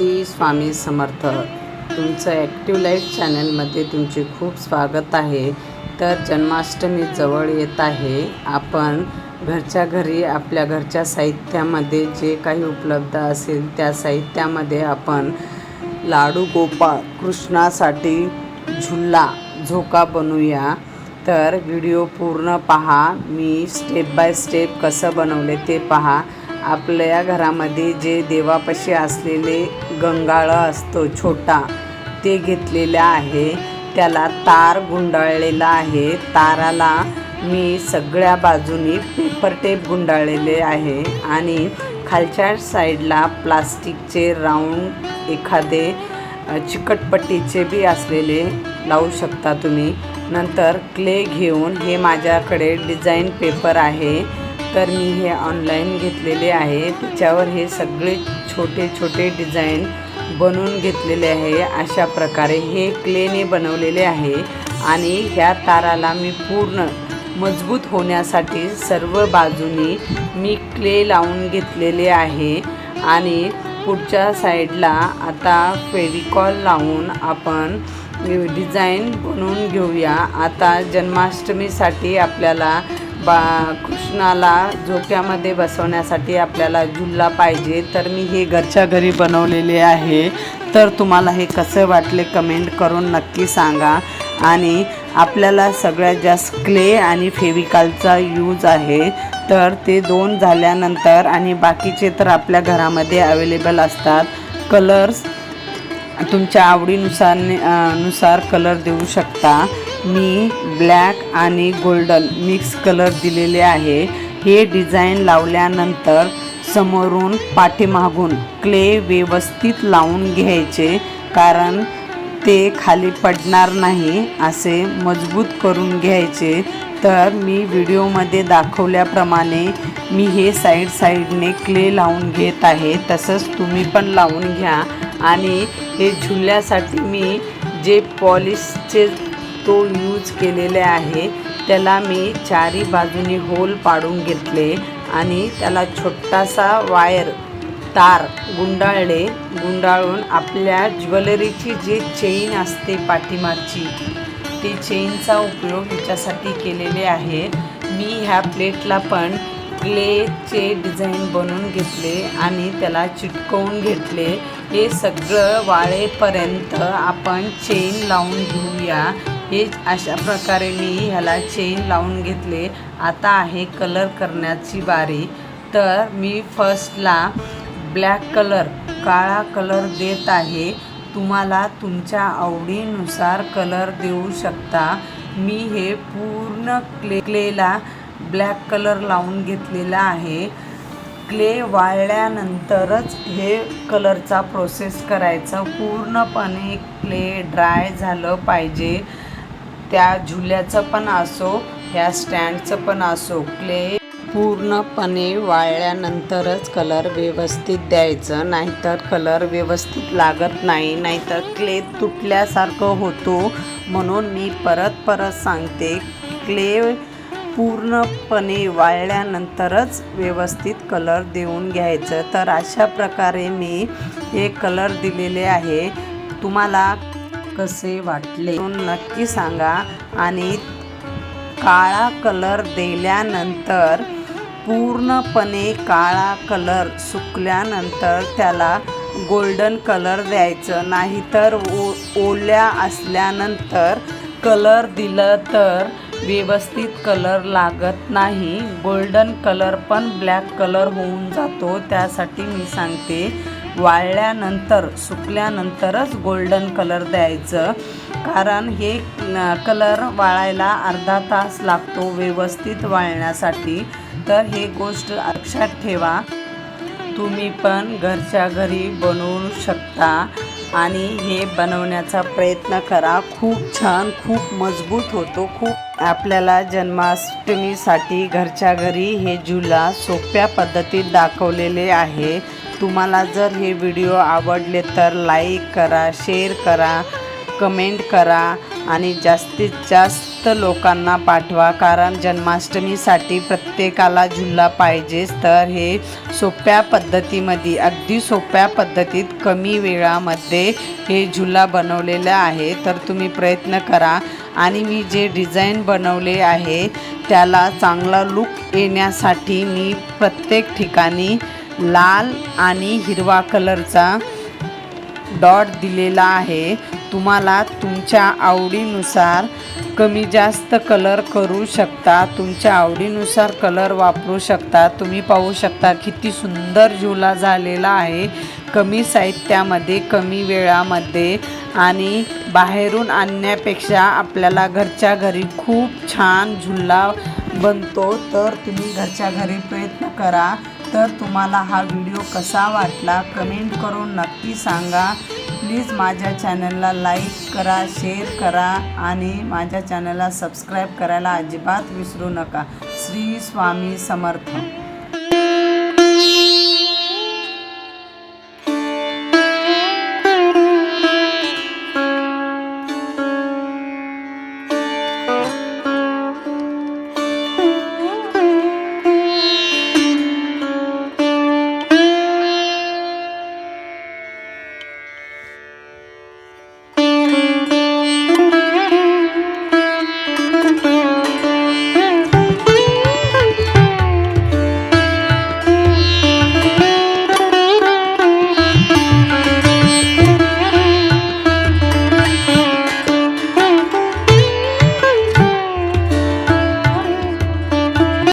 श्री स्वामी समर्थ. तुमचं active life चॅनलमध्ये तुमचे खूप स्वागत आहे. तर जन्माष्टमी जवळ येत आहे. आपण घरच्या घरी आपल्या घरच्या साहित्यामध्ये जे काही उपलब्ध असेल त्या साहित्यामध्ये आपण लाडू गोपाळ कृष्णासाठी झुल्ला झोका बनवूया. तर व्हिडिओ पूर्ण पहा. मी स्टेप बाय स्टेप कसं बनवले ते पहा. आपल्या घरामध्ये जे देवापाशी असलेले गंगाळा असतो छोटा. ते घेतलेलं आहे. त्याला तार गुंडाळलेला आहे. ताराला मी सगळ्या बाजूनी पेपर टेप गुंडाळलेले आहे. आणि खालच्या साईडला प्लास्टिकचे राऊंड एखादे चिकटपट्टीचे बी असलेले लावू शकता तुम्ही. नंतर क्ले घेऊन हे माझ्याकडे डिझाईन पेपर आहे. तर मी हे ऑनलाईन घेतलेले आहे. त्याच्यावर हे सगळे छोटे छोटे डिझाईन बनवून घेतलेले आहे. अशा प्रकारे हे क्लेने बनवलेले आहे. आणि ह्या ताराला मी पूर्ण मजबूत होण्यासाठी सर्व बाजूनी मी क्ले लावून घेतलेले आहे. आणि पुढच्या साईडला आता फेविकॉल लावून आपण डिझाईन बनवून घेऊया. आता जन्माष्टमीसाठी आपल्याला बा कृष्णाला झोक्यामध्ये बसवण्यासाठी आपल्याला झुल्ला पाहिजे. तर मी हे घरच्या घरी बनवलेले आहे. तर तुम्हाला हे कसं वाटले कमेंट करून नक्की सांगा. आणि आपल्याला सगळ्यात जास्त क्ले आणि फेविकॉलचा यूज आहे. तर ते दोन झाल्यानंतर आणि बाकीचे तर आपल्या घरामध्ये अवेलेबल असतात. कलर्स तुमच्या आवडीनुसार नुसार कलर देऊ शकता. मी ब्लॅक आणि गोल्डन मिक्स कलर दिलेले आहे. हे डिझाईन लावल्यानंतर समोरून पाठीमागून क्ले व्यवस्थित लावून घ्यायचे कारण ते खाली पडणार नाही असे मजबूत करून घ्यायचे. तर मी व्हिडिओमध्ये दाखवल्याप्रमाणे मी हे साईड साईडने क्ले लावून घेत आहे. तसंच तुम्ही पण लावून घ्या. आणि हे झुल्यासाठी मी जे पॉलिशचे तो यूज केलेले आहे. त्याला मी चारी बाजूनी होल पाडून घेतले आणि त्याला छोटासा वायर तार गुंडाळले. गुंडाळून आपल्या ज्वेलरीची जी चेन असते पाठीमागची ती चेनचा उपयोग हिच्यासाठी केलेले आहे. मी ह्या प्लेटला पण क्लेचे डिझाईन बनवून घेतले आणि त्याला चिटकवून घेतले. हे सगळं वाळेपर्यंत आपण चेन लावून घेऊया. हे अशा प्रकारे मी ह्याला चेन लावून घेतले. आता आहे कलर करण्याची बारी. तर मी फर्स्टला ब्लॅक कलर काळा कलर देत आहे. तुम्हाला तुमच्या आवडीनुसार कलर देऊ शकता. मी हे पूर्ण क्ले क्लेला ब्लॅक कलर लावून घेतलेला आहे. क्ले वाळल्यानंतरच हे कलरचा प्रोसेस करायचा. पूर्णपणे क्ले ड्राय झालं पाहिजे. त्या झुल्याचं पण असो ह्या स्टँडचं पण असो क्ले पूर्णपणे वाळल्यानंतरच कलर व्यवस्थित द्यायचं नाहीतर कलर व्यवस्थित लागत नाही नाहीतर क्ले तुटल्यासारखं होतो. म्हणून मी परत परत सांगते क्ले पूर्णपणे वाळल्यानंतरच व्यवस्थित कलर देऊन घ्यायचं. तर अशा प्रकारे मी हे कलर दिलेले आहे. तुम्हाला कसे वाटले? नक्की सांगा. आणि काळा कलर दिल्यानंतर पूर्णपणे काळा कलर सुकल्यानंतर त्याला गोल्डन कलर द्यायचं. नाहीतर ओ ओल्या असल्यानंतर कलर दिलं तर व्यवस्थित कलर लागत नाही. गोल्डन कलर पण ब्लॅक कलर होऊन जातो. त्यासाठी मी सांगते. वाळल्यानंतर सुकल्यानंतरच गोल्डन कलर द्यायचं. कारण हे कलर वाळायला अर्धा तास लागतो व्यवस्थित वाळण्यासाठी. तर हे गोष्ट लक्षात ठेवा. तुम्ही पण घरच्या घरी बनवू शकता आणि हे बनवण्याचा प्रयत्न करा. खूप छान खूप मजबूत होतो. खूप आपल्याला जन्माष्टमीसाठी घरच्या घरी हे झुला सोप्या पद्धतीत दाखवलेले आहे. तुम्हाला जर हे व्हिडिओ आवडले तर लाईक करा शेअर करा कमेंट करा आणि जास्तीत जास्त लोकांना पाठवा कारण जन्माष्टमीसाठी प्रत्येकाला झुला पाहिजेच. तर हे सोप्या पद्धतीमध्ये अगदी सोप्या पद्धतीत कमी वेळामध्ये हे झुला बनवलेलं आहे. तर तुम्ही प्रयत्न करा. आणि मी जे डिझाईन बनवले आहे त्याला चांगला लुक येण्यासाठी मी प्रत्येक ठिकाणी लाल आणि हिरवा कलरचा डॉट दिलेला आहे. तुम्हाला तुमच्या आवडीनुसार कमी जास्त कलर करू शकता. तुमच्या आवडीनुसार कलर वापरू शकता. तुम्ही पाहू शकता किती सुंदर झुला झालेला आहे. कमी साहित्यामध्ये कमी वेळामध्ये आणि बाहेरून आणण्यापेक्षा आपल्याला घरच्या घरी खूप छान झुला बनतो. तर तुम्ही घरच्या घरी प्रयत्न करा. तर तुम्हाला हा व्हिडिओ कसा वाटला कमेंट करून नक्की सांगा. प्लीज माझ्या चॅनलला लाईक करा शेअर करा आणि माझ्या चॅनलला सबस्क्राईब करायला अजिबात विसरू नका. श्री स्वामी समर्थ.